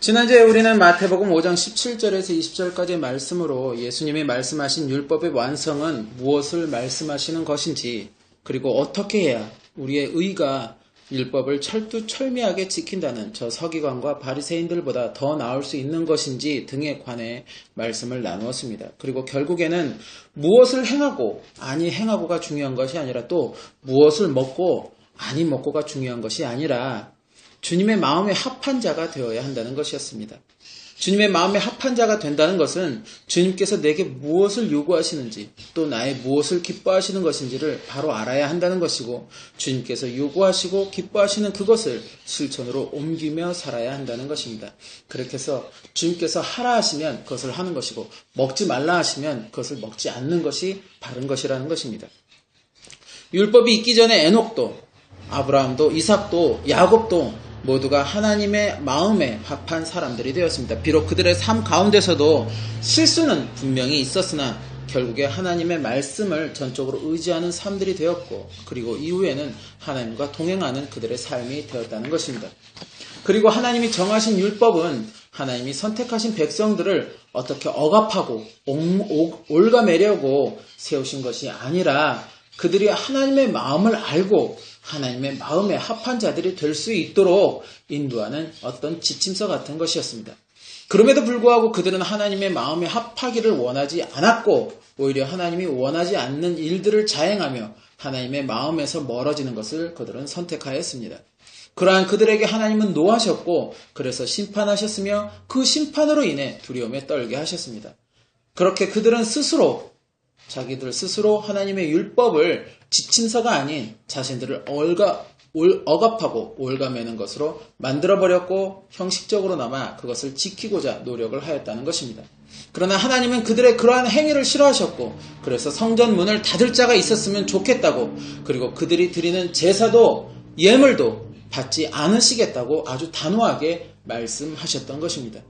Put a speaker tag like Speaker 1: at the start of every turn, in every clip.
Speaker 1: 지난주에 우리는 마태복음 5장 17절에서 20절까지의 말씀으로 예수님이 말씀하신 율법의 완성은 무엇을 말씀하시는 것인지 그리고 어떻게 해야 우리의 의가 율법을 철두철미하게 지킨다는 저 서기관과 바리새인들보다 더 나을 수 있는 것인지 등에 관해 말씀을 나누었습니다. 그리고 결국에는 무엇을 행하고 아니 행하고가 중요한 것이 아니라 또 무엇을 먹고 아니 먹고가 중요한 것이 아니라 주님의 마음에 합한 자가 되어야 한다는 것이었습니다. 주님의 마음에 합한 자가 된다는 것은 주님께서 내게 무엇을 요구하시는지 또 나의 무엇을 기뻐하시는 것인지를 바로 알아야 한다는 것이고 주님께서 요구하시고 기뻐하시는 그것을 실천으로 옮기며 살아야 한다는 것입니다. 그렇게 해서 주님께서 하라 하시면 그것을 하는 것이고 먹지 말라 하시면 그것을 먹지 않는 것이 바른 것이라는 것입니다. 율법이 있기 전에 에녹도 아브라함도 이삭도 야곱도 모두가 하나님의 마음에 합한 사람들이 되었습니다. 비록 그들의 삶 가운데서도 실수는 분명히 있었으나 결국에 하나님의 말씀을 전적으로 의지하는 삶들이 되었고 그리고 이후에는 하나님과 동행하는 그들의 삶이 되었다는 것입니다. 그리고 하나님이 정하신 율법은 하나님이 선택하신 백성들을 어떻게 억압하고 올가매려고 세우신 것이 아니라 그들이 하나님의 마음을 알고 하나님의 마음에 합한 자들이 될 수 있도록 인도하는 어떤 지침서 같은 것이었습니다. 그럼에도 불구하고 그들은 하나님의 마음에 합하기를 원하지 않았고 오히려 하나님이 원하지 않는 일들을 자행하며 하나님의 마음에서 멀어지는 것을 그들은 선택하였습니다. 그러한 그들에게 하나님은 노하셨고 그래서 심판하셨으며 그 심판으로 인해 두려움에 떨게 하셨습니다. 그렇게 그들은 스스로 자기들 스스로 하나님의 율법을 지침서가 아닌 자신들을 얼가, 올, 억압하고 올가매는 것으로 만들어버렸고 형식적으로나마 그것을 지키고자 노력을 하였다는 것입니다. 그러나 하나님은 그들의 그러한 행위를 싫어하셨고 그래서 성전 문을 닫을 자가 있었으면 좋겠다고 그리고 그들이 드리는 제사도 예물도 받지 않으시겠다고 아주 단호하게 말씀하셨던 것입니다.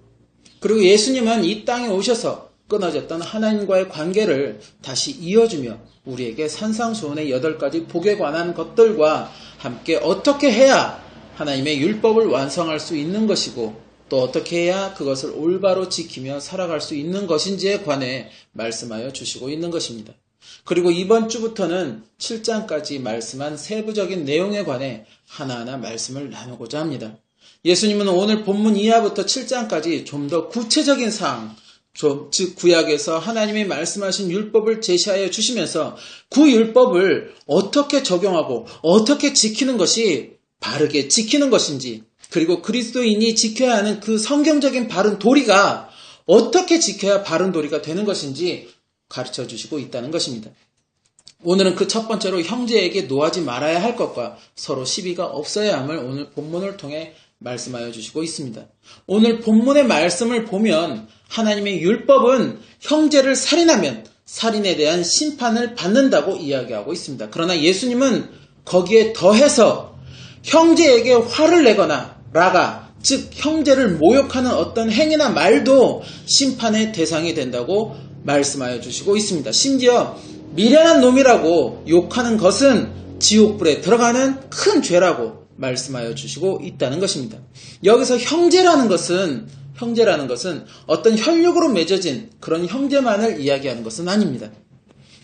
Speaker 1: 그리고 예수님은 이 땅에 오셔서 끊어졌던 하나님과의 관계를 다시 이어주며 우리에게 산상수훈의 여덟 가지 복에 관한 것들과 함께 어떻게 해야 하나님의 율법을 완성할 수 있는 것이고 또 어떻게 해야 그것을 올바로 지키며 살아갈 수 있는 것인지에 관해 말씀하여 주시고 있는 것입니다. 그리고 이번 주부터는 7장까지 말씀한 세부적인 내용에 관해 하나하나 말씀을 나누고자 합니다. 예수님은 오늘 본문 이하부터 7장까지 좀 더 구체적인 사항, 즉 구약에서 하나님이 말씀하신 율법을 제시하여 주시면서 그 율법을 어떻게 적용하고 어떻게 지키는 것이 바르게 지키는 것인지 그리고 그리스도인이 지켜야 하는 그 성경적인 바른 도리가 어떻게 지켜야 바른 도리가 되는 것인지 가르쳐 주시고 있다는 것입니다. 오늘은 그 첫 번째로 형제에게 노하지 말아야 할 것과 서로 시비가 없어야 함을 오늘 본문을 통해 말씀하여 주시고 있습니다. 오늘 본문의 말씀을 보면 하나님의 율법은 형제를 살인하면 살인에 대한 심판을 받는다고 이야기하고 있습니다. 그러나 예수님은 거기에 더해서 형제에게 화를 내거나 라가 즉 형제를 모욕하는 어떤 행위나 말도 심판의 대상이 된다고 말씀하여 주시고 있습니다. 심지어 미련한 놈이라고 욕하는 것은 지옥불에 들어가는 큰 죄라고 말씀하여 주시고 있다는 것입니다. 여기서 형제라는 것은 형제라는 것은 어떤 혈육으로 맺어진 그런 형제만을 이야기하는 것은 아닙니다.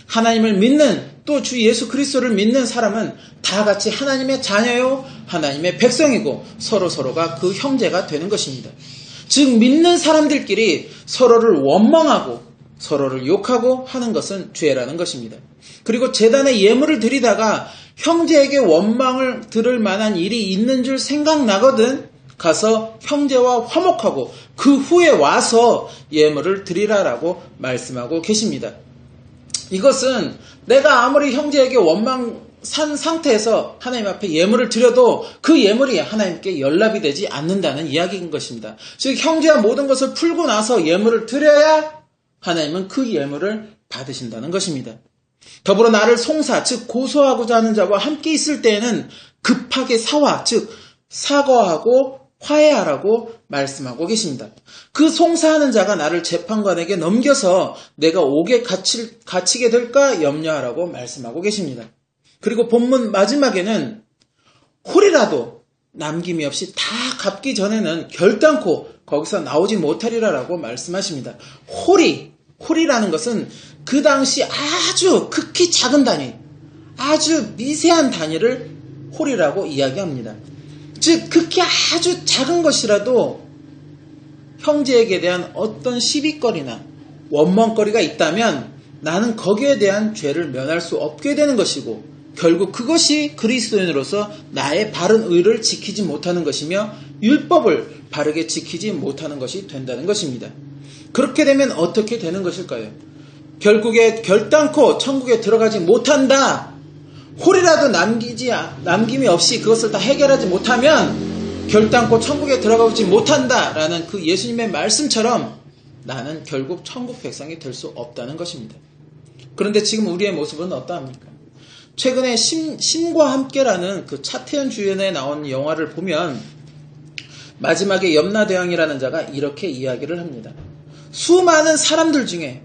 Speaker 1: 하나님을 믿는 또 주 예수 그리스도를 믿는 사람은 다 같이 하나님의 자녀요, 하나님의 백성이고 서로 서로가 그 형제가 되는 것입니다. 즉 믿는 사람들끼리 서로를 원망하고 서로를 욕하고 하는 것은 죄라는 것입니다. 그리고 재단에 예물을 드리다가 형제에게 원망을 들을 만한 일이 있는 줄 생각나거든 가서 형제와 화목하고 그 후에 와서 예물을 드리라라고 말씀하고 계십니다. 이것은 내가 아무리 형제에게 원망 산 상태에서 하나님 앞에 예물을 드려도 그 예물이 하나님께 연락이 되지 않는다는 이야기인 것입니다. 즉 형제와 모든 것을 풀고 나서 예물을 드려야 하나님은 그 예물을 받으신다는 것입니다. 더불어 나를 송사, 즉 고소하고자 하는 자와 함께 있을 때에는 급하게 사와, 즉 사과하고 화해하라고 말씀하고 계십니다. 그 송사하는 자가 나를 재판관에게 넘겨서 내가 옥에 갇힐, 갇히게 될까 염려하라고 말씀하고 계십니다. 그리고 본문 마지막에는 홀이라도 남김이 없이 다 갚기 전에는 결단코 거기서 나오지 못하리라라고 말씀하십니다. 홀이, 홀이라는 것은 그 당시 아주 극히 작은 단위, 아주 미세한 단위를 홀이라고 이야기합니다. 즉, 극히 아주 작은 것이라도 형제에게 대한 어떤 시비거리나 원망거리가 있다면 나는 거기에 대한 죄를 면할 수 없게 되는 것이고 결국 그것이 그리스도인으로서 나의 바른 의를 지키지 못하는 것이며 율법을 바르게 지키지 못하는 것이 된다는 것입니다. 그렇게 되면 어떻게 되는 것일까요? 결국에 결단코 천국에 들어가지 못한다. 홀이라도 남기지 남김이 없이 그것을 다 해결하지 못하면 결단코 천국에 들어가지 못한다라는 그 예수님의 말씀처럼 나는 결국 천국 백성이 될 수 없다는 것입니다. 그런데 지금 우리의 모습은 어떠합니까? 최근에 신, 신과 함께라는 그 차태현 주연에 나온 영화를 보면 마지막에 염라대왕이라는 자가 이렇게 이야기를 합니다. 수많은 사람들 중에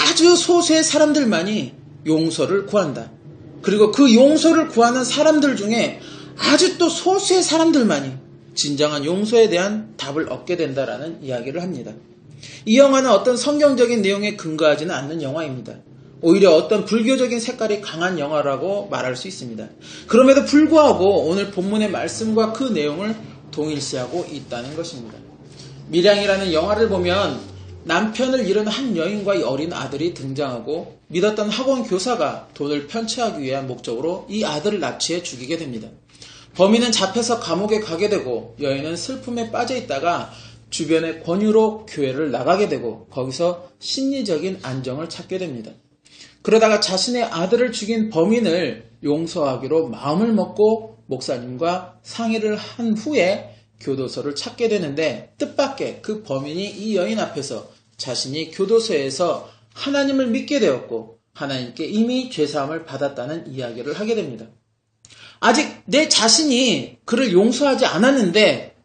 Speaker 1: 아주 소수의 사람들만이 용서를 구한다. 그리고 그 용서를 구하는 사람들 중에 아주 또 소수의 사람들만이 진정한 용서에 대한 답을 얻게 된다라는 이야기를 합니다. 이 영화는 어떤 성경적인 내용에 근거하지는 않는 영화입니다. 오히려 어떤 불교적인 색깔이 강한 영화라고 말할 수 있습니다. 그럼에도 불구하고 오늘 본문의 말씀과 그 내용을 동일시하고 있다는 것입니다. 밀양이라는 영화를 보면 남편을 잃은 한 여인과 어린 아들이 등장하고 믿었던 학원 교사가 돈을 편취하기 위한 목적으로 이 아들을 납치해 죽이게 됩니다. 범인은 잡혀서 감옥에 가게 되고 여인은 슬픔에 빠져 있다가 주변의 권유로 교회를 나가게 되고 거기서 심리적인 안정을 찾게 됩니다. 그러다가 자신의 아들을 죽인 범인을 용서하기로 마음을 먹고 목사님과 상의를 한 후에 교도소를 찾게 되는데 뜻밖의 그 범인이 이 여인 앞에서 자신이 교도소에서 하나님을 믿게 되었고 하나님께 이미 죄사함을 받았다는 이야기를 하게 됩니다. 아직 내 자신이 그를 용서하지 않았는데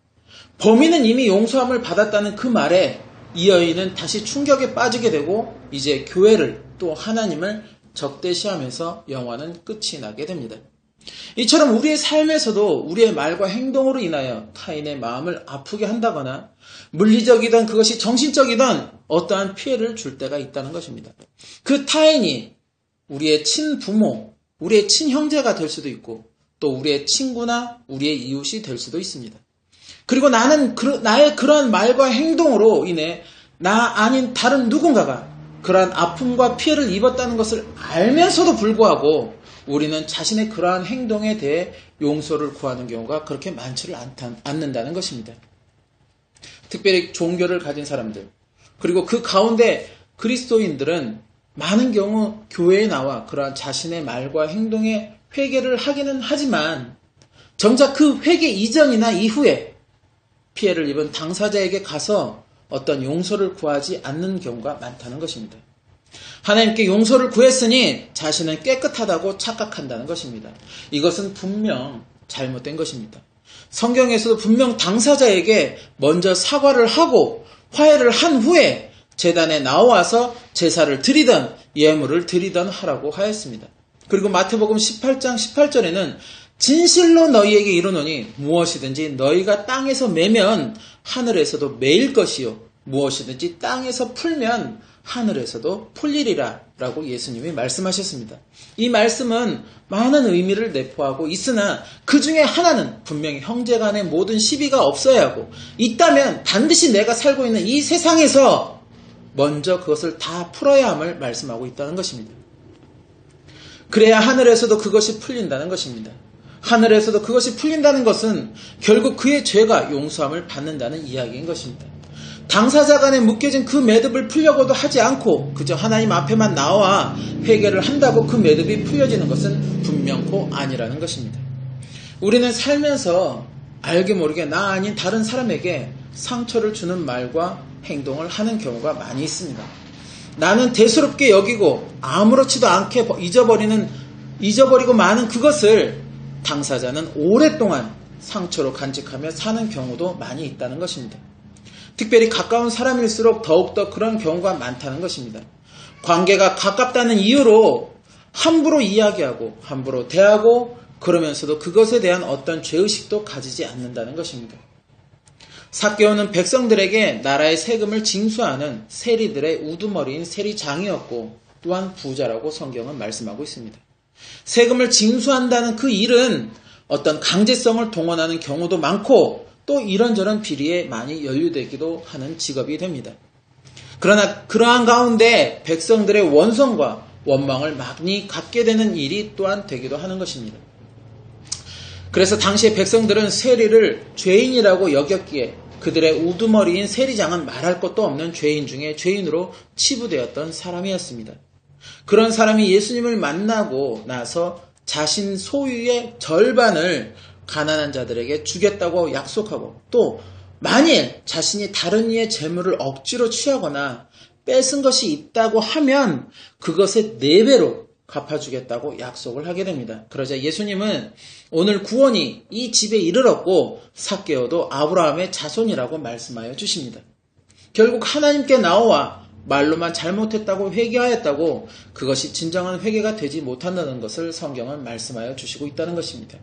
Speaker 1: 범인은 이미 용서함을 받았다는 그 말에 이 여인은 다시 충격에 빠지게 되고 이제 교회를 또 하나님을 적대시하면서 영화는 끝이 나게 됩니다. 이처럼 우리의 삶에서도 우리의 말과 행동으로 인하여 타인의 마음을 아프게 한다거나 물리적이든 그것이 정신적이든 어떠한 피해를 줄 때가 있다는 것입니다. 그 타인이 우리의 친부모, 우리의 친형제가 될 수도 있고 또 우리의 친구나 우리의 이웃이 될 수도 있습니다. 그리고 나는 그, 나의 그러한 말과 행동으로 인해 나 아닌 다른 누군가가 그러한 아픔과 피해를 입었다는 것을 알면서도 불구하고 우리는 자신의 그러한 행동에 대해 용서를 구하는 경우가 그렇게 많지를 않는다는 것입니다. 특별히 종교를 가진 사람들, 그리고 그 가운데 그리스도인들은 많은 경우 교회에 나와 그러한 자신의 말과 행동에 회개를 하기는 하지만 정작 그 회개 이전이나 이후에 피해를 입은 당사자에게 가서 어떤 용서를 구하지 않는 경우가 많다는 것입니다. 하나님께 용서를 구했으니 자신은 깨끗하다고 착각한다는 것입니다. 이것은 분명 잘못된 것입니다. 성경에서도 분명 당사자에게 먼저 사과를 하고 화해를 한 후에 재단에 나와서 제사를 드리던 예물을 드리던 하라고 하였습니다. 그리고 마태복음 18장 18절에는 진실로 너희에게 이르노니 무엇이든지 너희가 땅에서 매면 하늘에서도 매일 것이요 무엇이든지 땅에서 풀면 하늘에서도 풀리리라 라고 예수님이 말씀하셨습니다. 이 말씀은 많은 의미를 내포하고 있으나 그 중에 하나는 분명히 형제 간의 모든 시비가 없어야 하고 있다면 반드시 내가 살고 있는 이 세상에서 먼저 그것을 다 풀어야 함을 말씀하고 있다는 것입니다. 그래야 하늘에서도 그것이 풀린다는 것입니다. 하늘에서도 그것이 풀린다는 것은 결국 그의 죄가 용서함을 받는다는 이야기인 것입니다. 당사자 간에 묶여진 그 매듭을 풀려고도 하지 않고 그저 하나님 앞에만 나와 회개를 한다고 그 매듭이 풀려지는 것은 분명코 아니라는 것입니다. 우리는 살면서 알게 모르게 나 아닌 다른 사람에게 상처를 주는 말과 행동을 하는 경우가 많이 있습니다. 나는 대수롭게 여기고 아무렇지도 않게 잊어버리는 잊어버리고 많은 그것을 당사자는 오랫동안 상처로 간직하며 사는 경우도 많이 있다는 것입니다. 특별히 가까운 사람일수록 더욱더 그런 경우가 많다는 것입니다. 관계가 가깝다는 이유로 함부로 이야기하고 함부로 대하고 그러면서도 그것에 대한 어떤 죄의식도 가지지 않는다는 것입니다. 사개오는 백성들에게 나라의 세금을 징수하는 세리들의 우두머리인 세리장이었고 또한 부자라고 성경은 말씀하고 있습니다. 세금을 징수한다는 그 일은 어떤 강제성을 동원하는 경우도 많고 또 이런저런 비리에 많이 연루되기도 하는 직업이 됩니다. 그러나 그러한 가운데 백성들의 원성과 원망을 많이 갖게 되는 일이 또한 되기도 하는 것입니다. 그래서 당시의 백성들은 세리를 죄인이라고 여겼기에 그들의 우두머리인 세리장은 말할 것도 없는 죄인 중에 죄인으로 치부되었던 사람이었습니다. 그런 사람이 예수님을 만나고 나서 자신 소유의 절반을 가난한 자들에게 주겠다고 약속하고 또 만일 자신이 다른 이의 재물을 억지로 취하거나 뺏은 것이 있다고 하면 그것의 네 배로 갚아주겠다고 약속을 하게 됩니다. 그러자 예수님은 오늘 구원이 이 집에 이르렀고 삭개어도 아브라함의 자손이라고 말씀하여 주십니다. 결국 하나님께 나와 말로만 잘못했다고 회개하였다고 그것이 진정한 회개가 되지 못한다는 것을 성경은 말씀하여 주시고 있다는 것입니다.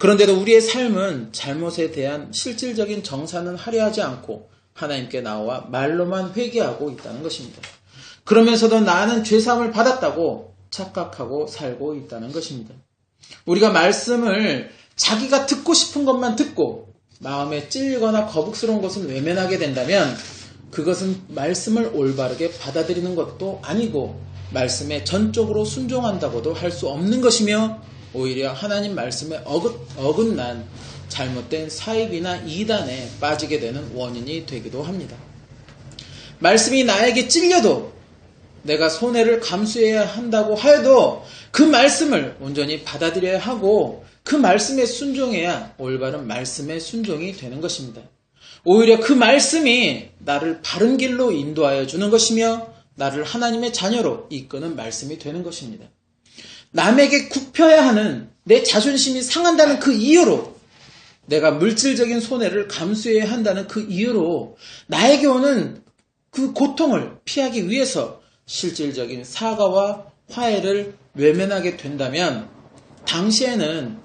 Speaker 1: 그런데도 우리의 삶은 잘못에 대한 실질적인 정산은 하려 하지 않고 하나님께 나와 말로만 회개하고 있다는 것입니다. 그러면서도 나는 죄사함을 받았다고 착각하고 살고 있다는 것입니다. 우리가 말씀을 자기가 듣고 싶은 것만 듣고 마음에 찔리거나 거북스러운 것을 외면하게 된다면 그것은 말씀을 올바르게 받아들이는 것도 아니고 말씀에 전적으로 순종한다고도 할 수 없는 것이며 오히려 하나님 말씀에 어긋, 어긋난 잘못된 사입이나 이단에 빠지게 되는 원인이 되기도 합니다. 말씀이 나에게 찔려도 내가 손해를 감수해야 한다고 하여도 그 말씀을 온전히 받아들여야 하고 그 말씀에 순종해야 올바른 말씀에 순종이 되는 것입니다. 오히려 그 말씀이 나를 바른 길로 인도하여 주는 것이며 나를 하나님의 자녀로 이끄는 말씀이 되는 것입니다. 남에게 굽혀야 하는 내 자존심이 상한다는 그 이유로 내가 물질적인 손해를 감수해야 한다는 그 이유로 나에게 오는 그 고통을 피하기 위해서 실질적인 사과와 화해를 외면하게 된다면 당시에는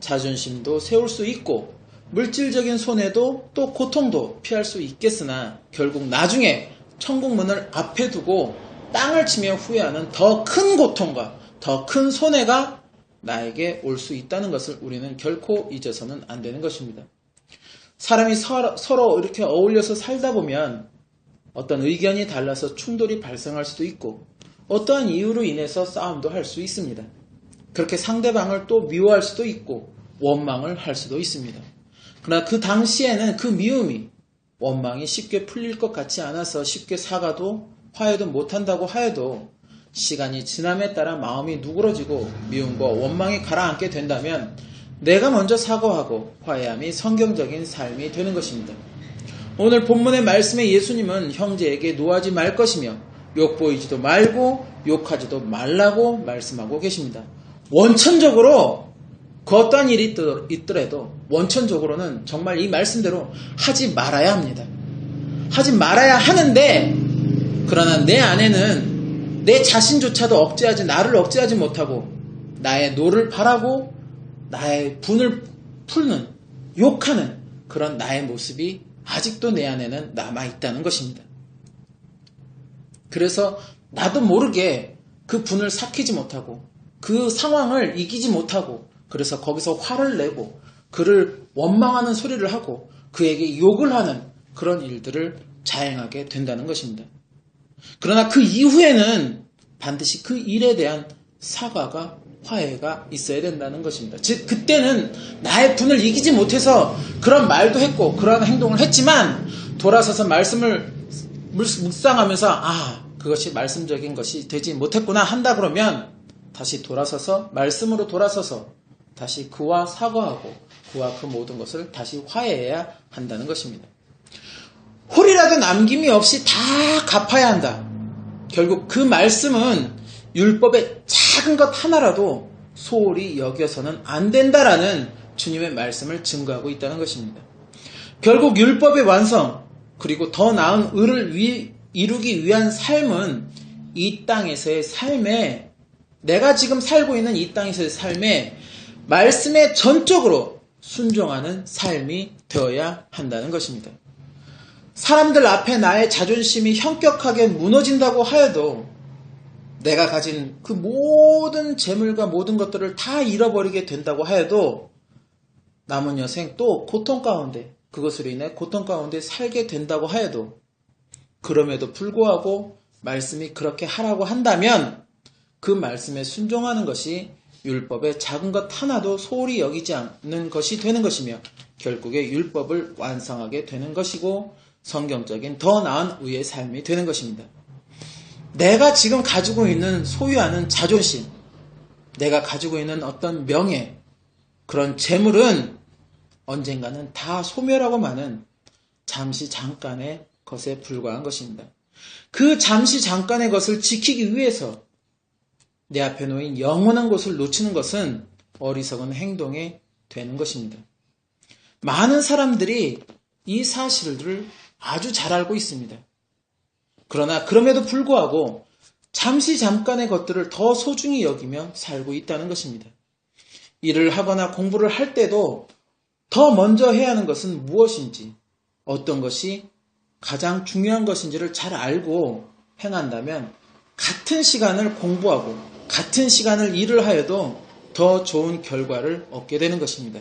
Speaker 1: 자존심도 세울 수 있고 물질적인 손해도 또 고통도 피할 수 있겠으나 결국 나중에 천국문을 앞에 두고 땅을 치며 후회하는 더 큰 고통과 더 큰 손해가 나에게 올 수 있다는 것을 우리는 결코 잊어서는 안 되는 것입니다. 사람이 서로, 이렇게 어울려서 살다 보면 어떤 의견이 달라서 충돌이 발생할 수도 있고 어떠한 이유로 인해서 싸움도 할 수 있습니다. 그렇게 상대방을 또 미워할 수도 있고 원망을 할 수도 있습니다. 그러나 그 당시에는 그 미움이 원망이 쉽게 풀릴 것 같지 않아서 쉽게 사과도 화해도 못한다고 하여도 시간이 지남에 따라 마음이 누그러지고 미움과 원망이 가라앉게 된다면 내가 먼저 사과하고 화해함이 성경적인 삶이 되는 것입니다. 오늘 본문의 말씀에 예수님은 형제에게 노하지 말 것이며 욕보이지도 말고 욕하지도 말라고 말씀하고 계십니다. 원천적으로 그 어떠한 일이 있더라도 원천적으로는 정말 이 말씀대로 하지 말아야 합니다. 하지 말아야 하는데 그러나 내 안에는 내 자신조차도 억제하지 나를 억제하지 못하고 나의 노를 바라고 나의 분을 풀는 욕하는 그런 나의 모습이 아직도 내 안에는 남아 있다는 것입니다. 그래서 나도 모르게 그 분을 삭히지 못하고 그 상황을 이기지 못하고 그래서 거기서 화를 내고 그를 원망하는 소리를 하고 그에게 욕을 하는 그런 일들을 자행하게 된다는 것입니다. 그러나 그 이후에는 반드시 그 일에 대한 사과가 화해가 있어야 된다는 것입니다. 즉, 그때는 나의 분을 이기지 못해서 그런 말도 했고, 그런 행동을 했지만, 돌아서서 말씀을 묵상하면서, 아, 그것이 말씀적인 것이 되지 못했구나 한다 그러면, 다시 돌아서서, 말씀으로 돌아서서, 다시 그와 사과하고, 그와 그 모든 것을 다시 화해해야 한다는 것입니다. 홀이라도 남김이 없이 다 갚아야 한다. 결국 그 말씀은 율법의 작은 것 하나라도 소홀히 여겨서는 안 된다라는 주님의 말씀을 증거하고 있다는 것입니다. 결국 율법의 완성 그리고 더 나은 의를 위, 이루기 위한 삶은 이 땅에서의 삶에 내가 지금 살고 있는 이 땅에서의 삶에 말씀에 전적으로 순종하는 삶이 되어야 한다는 것입니다. 사람들 앞에 나의 자존심이 현격하게 무너진다고 하여도 내가 가진 그 모든 재물과 모든 것들을 다 잃어버리게 된다고 하여도 남은 여생 또 고통 가운데 그것으로 인해 고통 가운데 살게 된다고 하여도 그럼에도 불구하고 말씀이 그렇게 하라고 한다면 그 말씀에 순종하는 것이 율법의 작은 것 하나도 소홀히 여기지 않는 것이 되는 것이며 결국에 율법을 완성하게 되는 것이고 성경적인 더 나은 의의 삶이 되는 것입니다. 내가 지금 가지고 있는 소유하는 자존심, 내가 가지고 있는 어떤 명예, 그런 재물은 언젠가는 다 소멸하고 마는 잠시 잠깐의 것에 불과한 것입니다. 그 잠시 잠깐의 것을 지키기 위해서 내 앞에 놓인 영원한 것을 놓치는 것은 어리석은 행동이 되는 것입니다. 많은 사람들이 이 사실을 아주 잘 알고 있습니다. 그러나 그럼에도 불구하고 잠시 잠깐의 것들을 더 소중히 여기며 살고 있다는 것입니다. 일을 하거나 공부를 할 때도 더 먼저 해야 하는 것은 무엇인지, 어떤 것이 가장 중요한 것인지를 잘 알고 행한다면 같은 시간을 공부하고 같은 시간을 일을 하여도 더 좋은 결과를 얻게 되는 것입니다.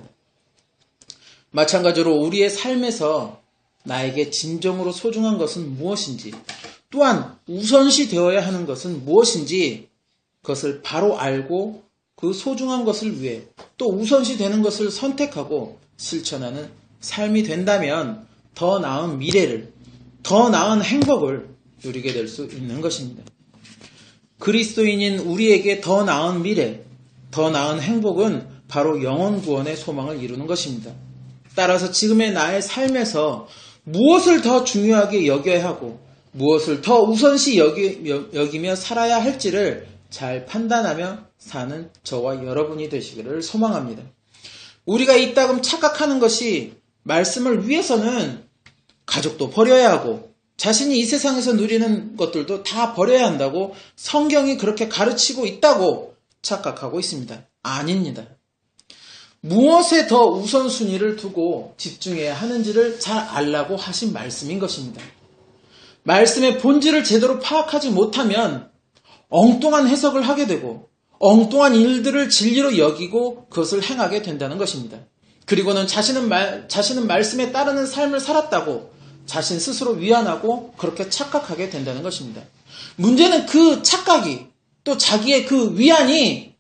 Speaker 1: 마찬가지로 우리의 삶에서 나에게 진정으로 소중한 것은 무엇인지, 또한 우선시 되어야 하는 것은 무엇인지 그것을 바로 알고 그 소중한 것을 위해 또 우선시 되는 것을 선택하고 실천하는 삶이 된다면 더 나은 미래를, 더 나은 행복을 누리게 될 수 있는 것입니다. 그리스도인인 우리에게 더 나은 미래, 더 나은 행복은 바로 영원 구원의 소망을 이루는 것입니다. 따라서 지금의 나의 삶에서 무엇을 더 중요하게 여겨야 하고 무엇을 더 우선시 여기, 여기며 살아야 할지를 잘 판단하며 사는 저와 여러분이 되시기를 소망합니다. 우리가 이따금 착각하는 것이 말씀을 위해서는 가족도 버려야 하고 자신이 이 세상에서 누리는 것들도 다 버려야 한다고 성경이 그렇게 가르치고 있다고 착각하고 있습니다. 아닙니다. 무엇에 더 우선순위를 두고 집중해야 하는지를 잘 알라고 하신 말씀인 것입니다. 말씀의 본질을 제대로 파악하지 못하면 엉뚱한 해석을 하게 되고 엉뚱한 일들을 진리로 여기고 그것을 행하게 된다는 것입니다. 그리고는 자신은 말, 자신은 말씀에 따르는 삶을 살았다고 자신 스스로 위안하고 그렇게 착각하게 된다는 것입니다. 문제는 그 착각이 또 자기의 그 위안이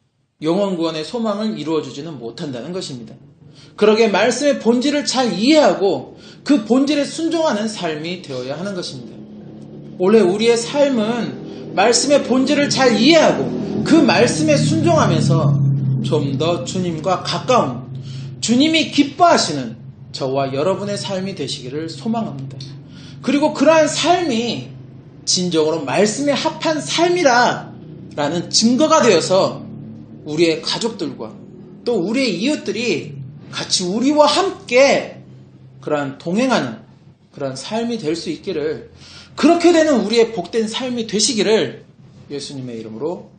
Speaker 1: 영원 구원의 소망을 이루어주지는 못한다는 것입니다. 그러게 말씀의 본질을 잘 이해하고 그 본질에 순종하는 삶이 되어야 하는 것입니다. 원래 우리의 삶은 말씀의 본질을 잘 이해하고 그 말씀에 순종하면서 좀 더 주님과 가까운 주님이 기뻐하시는 저와 여러분의 삶이 되시기를 소망합니다. 그리고 그러한 삶이 진정으로 말씀에 합한 삶이라 라는 증거가 되어서 우리의 가족들과 또 우리의 이웃들이 같이 우리와 함께 그러한 동행하는 그러한 삶이 될 수 있기를 그렇게 되는 우리의 복된 삶이 되시기를 예수님의 이름으로